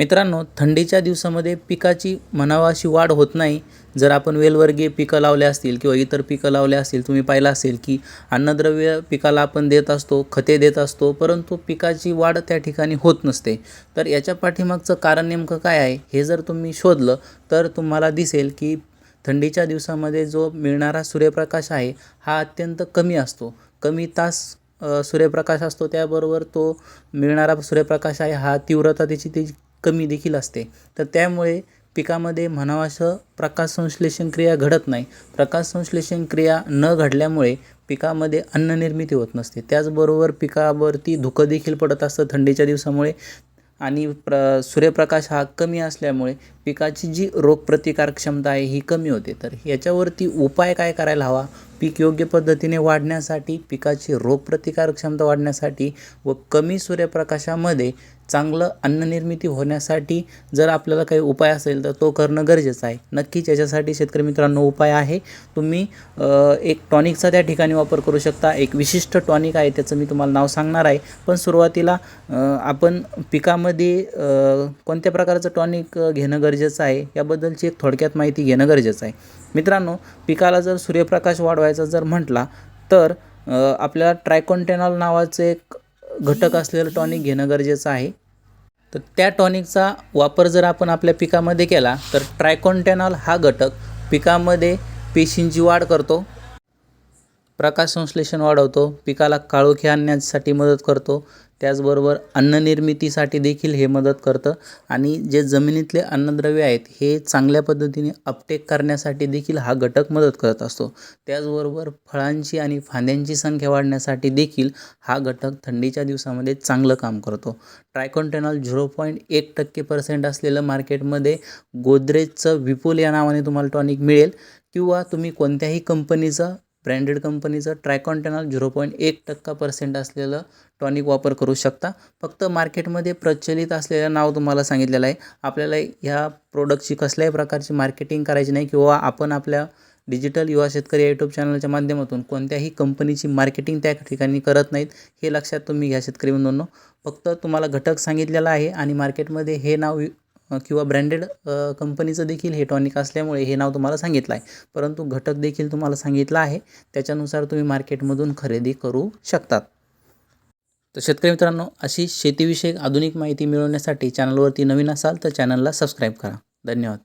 मित्रांनो थंडीच्या दिवसामध्ये पिकाची म्हणावा अशी वाढ होत नाही. जर आपण वेलवर्गीय पिकं लावले असतील किंवा इतर पिकं लावले असतील तुम्ही पाहिलं असेल की अन्नद्रव्य पिकाला आपण देत असतो खते देत असतो परंतु पिकाची वाढ त्या ठिकाणी होत नसते. तर याच्या पाठीमागचं कारण नेमकं काय आहे हे जर तुम्ही शोधलं तर तुम्हाला दिसेल की थंडीच्या दिवसामध्ये जो मिळणारा सूर्यप्रकाश आहे हा अत्यंत कमी असतो. कमी तास सूर्यप्रकाश असतो त्याबरोबर तो मिळणारा सूर्यप्रकाश आहे हा तीव्रता त्याची ती कमी देखील असते. तर त्यामुळे पिकामध्ये म्हणावासं प्रकाश संश्लेषण क्रिया घडत नाही. प्रकाश संश्लेषण क्रिया न घडल्यामुळे पिकामध्ये अन्ननिर्मिती होत नसते. त्याचबरोबर पिकावरती धुकं देखील पडत असतं थंडीच्या दिवसामुळे आणि प्र सूर्यप्रकाश हा कमी असल्यामुळे पिकाची जी रोगप्रतिकार क्षमता आहे ही कमी होते. तर याच्यावरती उपाय काय करायला हवा? पीक योग्य पद्धतीने वाढण्यासाठी पिकाची रोगप्रतिकार क्षमता वाढण्यासाठी व कमी सूर्यप्रकाशामध्ये चांगलं अन्ननिर्मिती होण्यासाठी जर आपल्याला काही उपाय असेल तर तो करणं गरजेचं आहे. नक्कीच याच्यासाठी शेतकरी मित्रांनो उपाय आहे. तुम्ही एक टॉनिकचा त्या ठिकाणी वापर करू शकता. एक विशिष्ट टॉनिक आहे त्याचं मी तुम्हाला नाव सांगणार आहे. पण सुरुवातीला आपण पिकामध्ये कोणत्या प्रकारचं टॉनिक घेणं गरजेचं आहे याबद्दलची एक थोडक्यात माहिती घेणं गरजेचं आहे. मित्रांनो पिकाला जर सूर्यप्रकाश वाढवायचा जर म्हटला तर आपल्याला ट्रायकोन्टेनॉल नावाचं एक घटक असलेलं टॉनिक घेणं गरजेचं आहे. तर त्या टॉनिकचा वापर जर आपण आपल्या पिकामध्ये केला तर ट्रायकॉन्टॅनॉल हा घटक पिकामध्ये पेशींची वाढ करतो. प्रकाश संश्लेषण वाढवतो पिकाला काळोखी आणण्यासाठी मदत करतो त्याचबरोबर अन्ननिर्मितीसाठी देखील हे मदत करतं आणि जे जमिनीतले अन्नद्रव्य आहेत हे चांगल्या पद्धतीने अपटेक करण्यासाठी देखील हा घटक मदत करत असतो. त्याचबरोबर फळांची आणि फांद्यांची संख्या वाढण्यासाठी देखील हा घटक थंडीच्या दिवसामध्ये चांगलं काम करतो. ट्रायकॉन्टेनॉल झिरो पॉईंट एक टक्के पर्सेंट असलेलं मार्केटमध्ये गोदरेजचं विपुल या नावाने तुम्हाला टॉनिक मिळेल किंवा तुम्ही कोणत्याही कंपनीचं ब्रँडेड कंपनीचं ट्रायकॉन्टेनॉल झिरो पॉईंट एक टक्का पर्सेंट असलेलं टॉनिक वापर करू शकता. फक्त मार्केटमध्ये प्रचलित असलेलं नाव तुम्हाला सांगितलेलं आहे. आपल्याला ह्या प्रोडक्टची कसल्याही प्रकारची मार्केटिंग करायची नाही किंवा आपण आपल्या डिजिटल युवा शेतकरी यूट्यूब चॅनलच्या माध्यमातून कोणत्याही कंपनीची मार्केटिंग त्या ठिकाणी करत नाहीत हे लक्षात तुम्ही घ्या शेतकरी बंधूंनो. फक्त तुम्हाला घटक सांगितलेला आहे आणि मार्केटमध्ये हे नाव किंवा ब्रँडेड कंपनीचं देखील हे टॉनिक असल्यामुळे हे नाव तुम्हाला सांगितलं आहे. परंतु घटक देखील तुम्हाला सांगितलं आहे. त्याच्यानुसार तुम्ही मार्केटमधून खरेदी करू शकतात. तर शेतकरी मित्रांनो अशी शेतीविषयक आधुनिक माहिती मिळवण्यासाठी चॅनलवरती नवीन असाल तर चॅनलला सबस्क्राईब करा. धन्यवाद.